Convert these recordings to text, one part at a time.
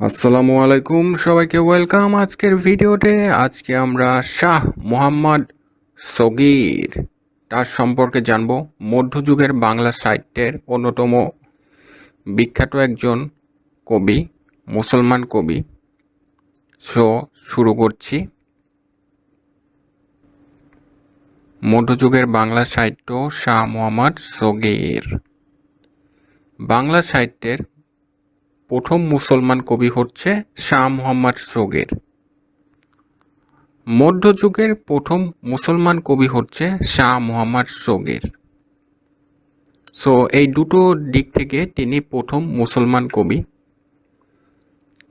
আসসালামু আলাইকুম, সবাইকে ওয়েলকাম আজকের ভিডিওতে। আজকে আমরা শাহ মোহাম্মদ সগির, তার সম্পর্কে জানব। মধ্যযুগের বাংলা সাহিত্যের অন্যতম বিখ্যাত একজন কবি, মুসলমান কবি। সো, শুরু করছি। মধ্যযুগের বাংলা সাহিত্য শাহ মোহাম্মদ সগির। বাংলা সাহিত্যের প্রথম মুসলমান কবি হচ্ছে শাহ মোহাম্মদ সোগের। মধ্যযুগের প্রথম মুসলমান কবি হচ্ছে শাহ মোহাম্মদ সোগের। সো এই দুটো দিক থেকে তিনি প্রথম মুসলমান কবি।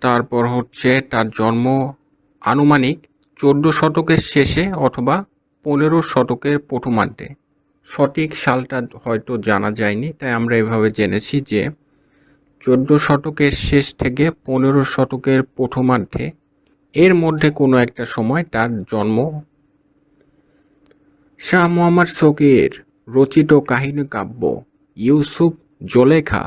তারপর হচ্ছে তার জন্ম আনুমানিক চোদ্দ শতকের শেষে অথবা পনেরো শতকের প্রথমার্ধে। সঠিক সালটা হয়তো জানা যায়নি, তাই আমরা এভাবে জেনেছি যে চোদ্দ শতকের শেষ থেকে পনেরো শতকের প্রথমার্ধে, এর মধ্যে কোনো একটা সময় তার জন্ম শাহ মোহাম্মদ শকির রচিত কাহিনী কাব্য ইউসুফ জোলেখা।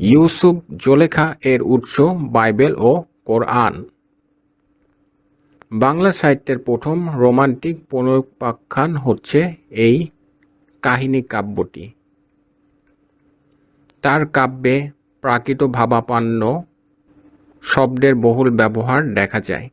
ইউসুফ জোলেখা এর উৎস বাইবেল ও কোরআন। বাংলা সাহিত্যের প্রথম রোমান্টিক পুনরুপাখ্যান হচ্ছে এই কাহিনী কাব্যটি। তার কাব্যে প্রাকৃত ভাবাপান্ন শব্দের বহুল ব্যবহার দেখা যায়।